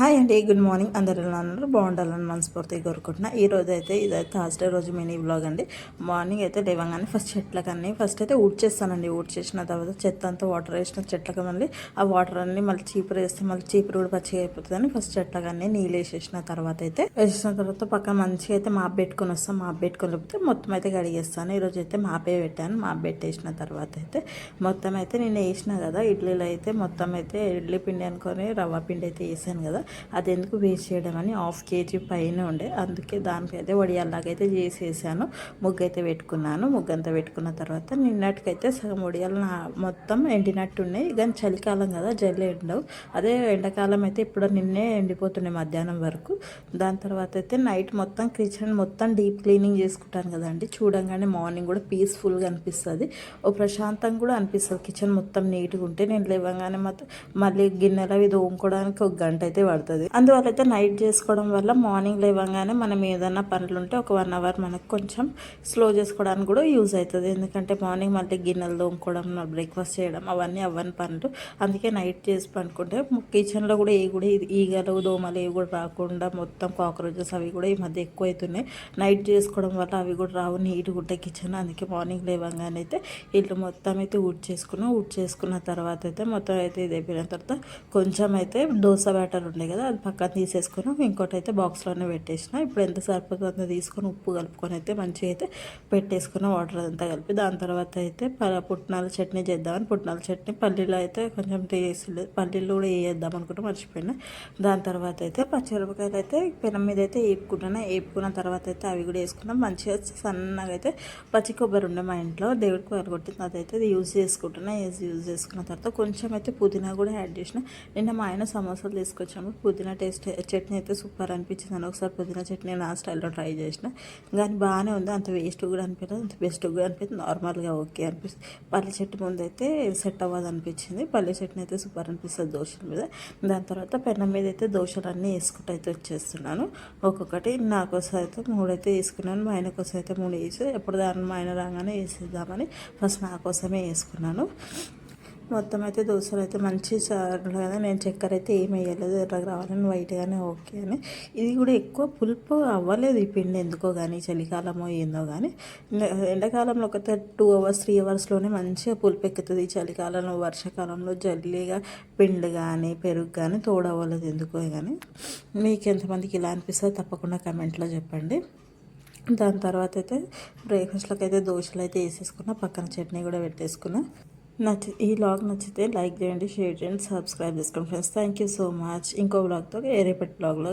Hi అండి good morning. అందరు ఎలా బాగుండాలని మనస్ఫూర్తిగా కోరుకుంటున్నా. ఈ రోజు అయితే ఇది థర్స్డే రోజు మినీ బ్లాగ్ అండి. మార్నింగ్ అయితే లేవగానే ఫస్ట్ చెట్లకన్నీ ఫస్ట్ అయితే ఊడ్చేస్తానండి ఊడ్చేసిన తర్వాత చెత్త అంతా వాటర్ వేసిన చెట్లకి మళ్ళీ ఆ వాటర్ అన్ని మళ్ళీ చీపురు వేస్తే మళ్ళీ చీపురు కూడా పచ్చిగా అయిపోతుందని ఫస్ట్ చెట్లకన్నీ నీళ్ళు వేసేసిన తర్వాత అయితే వేసేసిన తర్వాత పక్కన మంచిగా అయితే మాప్ పెట్టుకొని వస్తాం. మాప్ పెట్టుకొని లేకపోతే మొత్తం అయితే కడిగేస్తాను. ఈరోజు అయితే మాపే పెట్టాను. మాప్ పెట్టేసిన తర్వాత అయితే మొత్తం అయితే నేను వేసిన కదా ఇడ్లీలో అయితే మొత్తం అయితే ఇడ్లీ పిండి అనుకొని రవ్వ పిండి అయితే వేసాను కదా అది ఎందుకు వేస్ట్ చేయడం అని హాఫ్ కేజీ పైన ఉండే అందుకే దానికైతే వడియాల్లాగైతే చేసేసాను. ముగ్గు అయితే పెట్టుకున్నాను. ముగ్గు అంతా పెట్టుకున్న తర్వాత నిన్నటికైతే సగం వడియాలు నా మొత్తం ఎండినట్టు ఉన్నాయి కానీ చలికాలం కదా జల్లి ఎండవు. అదే ఎండాకాలం అయితే ఇప్పుడు నిన్నే ఎండిపోతున్నాయి మధ్యాహ్నం వరకు. దాని తర్వాత అయితే నైట్ మొత్తం కిచెన్ మొత్తం డీప్ క్లీనింగ్ చేసుకుంటాను కదండి. చూడంగానే మార్నింగ్ కూడా పీస్ఫుల్గా అనిపిస్తుంది. ఓ ప్రశాంతంగా కూడా అనిపిస్తుంది. కిచెన్ మొత్తం నీట్గా ఉంటే నేను లేవగానే మొత్తం మళ్ళీ గిన్నెలు అవి తోముకోవడానికి ఒక గంట అయితే పడుతుంది. అందువల్ల అయితే నైట్ చేసుకోవడం వల్ల మార్నింగ్ లేవగానే మనం ఏదైనా పనులు ఉంటే ఒక వన్ అవర్ మనకు కొంచెం స్లో చేసుకోవడానికి కూడా యూజ్ అవుతుంది. ఎందుకంటే మార్నింగ్ మళ్ళీ గిన్నెలు తోముకోవడం బ్రేక్ఫాస్ట్ చేయడం అవన్నీ అవ్వని పనులు. అందుకే నైట్ చేసి పనుకుంటే కిచెన్లో కూడా ఏ కూడా ఈగలు దోమలు ఏవి కూడా రాకుండా మొత్తం కాక్రోచెస్ అవి కూడా ఈ మధ్య ఎక్కువ అవుతున్నాయి నైట్ చేసుకోవడం వల్ల అవి కూడా రావు నీట్గా ఉంటాయి కిచెన్ అందుకే మార్నింగ్ లేవగానే అయితే ఇల్లు మొత్తం అయితే ఊడ్ చేసుకున్నాం. ఊడ్ చేసుకున్న తర్వాత అయితే మొత్తం అయితే ఇది అయిపోయిన తర్వాత కొంచెం అయితే దోశ బ్యాటర్ ఉండే కదా అది పక్కన తీసేసుకుని ఇంకోటి అయితే బాక్స్లోనే పెట్టేసిన. ఇప్పుడు ఎంత సరిపోతుందో తీసుకొని ఉప్పు కలుపుకొని అయితే మంచిగా అయితే పెట్టేసుకున్న. వాటర్ అంతా కలిపి దాని తర్వాత అయితే పుట్నాల చట్నీ చేద్దామని పుట్నాల చట్నీ పల్లీలు అయితే కొంచెం టేస్ట్ పల్లీలు కూడా వేసేద్దాం అనుకుంటే మర్చిపోయినా. దాని తర్వాత అయితే పచ్చిమిరపకాయలు అయితే పెనం మీద అయితే వేపుకుంటున్నా. వేపుకున్న తర్వాత అయితే అవి కూడా వేసుకున్నాం మంచిగా సన్నగా అయితే పచ్చి కొబ్బరి ఉండే మా ఇంట్లో. దేవుడికి కొట్టింది. అదైతే యూజ్ చేసుకుంటున్నా. యూజ్ చేసుకున్న తర్వాత కొంచెం అయితే పుదీనా కూడా యాడ్ చేసిన. నిన్న మా ఆయన సమోసాలు తీసుకొచ్చాము. పుదీనా టేస్ట్ చట్నీ అయితే సూపర్ అనిపించింది అని ఒకసారి పుదీనా చట్నీ నా స్టైల్లో ట్రై చేసిన. కానీ బాగానే ఉంది. అంత వేస్ట్ కూడా అనిపించదు అంత బెస్ట్ కూడా అనిపించింది నార్మల్గా ఓకే అనిపిస్తుంది. పల్లి చెట్టు ముందు అయితే సెట్ అవ్వదు అనిపించింది. పల్లి చట్నీ అయితే సూపర్ అనిపిస్తుంది దోశల మీద. దాని తర్వాత పెన్నం మీద అయితే దోశలు అన్నీ వేసుకుంటూ అయితే వచ్చేస్తున్నాను. ఒక్కొక్కటి నా కోసం అయితే మూడైతే వేసుకున్నాను. మా ఆయన కోసం అయితే మూడు వేసి ఎప్పుడు దాన్ని మా ఆయన రాగానే వేసేద్దామని ఫస్ట్ నా కోసమే వేసుకున్నాను. మొత్తం అయితే దోశలు అయితే మంచి చారు కదా. నేను చక్కెర అయితే ఏం వేయలేదు. ఎర్రగా రావాలని వైట్గానే ఓకే అని. ఇది కూడా ఎక్కువ పులుపు అవ్వలేదు ఈ పిండి ఎందుకో కానీ చలికాలమో ఏందో కానీ ఎండాకాలంలో ఒక టూ అవర్స్ త్రీ అవర్స్లోనే మంచిగా పులుపు ఎక్కుతుంది. చలికాలంలో వర్షాకాలంలో జల్లీగా పిండి కానీ పెరుగు కానీ తోడవ్వలేదు ఎందుకో కానీ మీకు ఎంతమందికి ఇలా అనిపిస్తుందో తప్పకుండా కమెంట్లో చెప్పండి. దాని తర్వాత అయితే బ్రేక్ఫాస్ట్లోకి అయితే దోశలు అయితే వేసేసుకున్నా పక్కన చట్నీ కూడా పెట్టేసుకున్నా. నచ్చి ఈ బ్లాగ్ నచ్చితే లైక్ చేయండి షేర్ చేయండి సబ్స్క్రైబ్ చేసుకోండి friends thank you so much ఇంకో బ్లాగ్తో రేపటి బ్లాగ్లో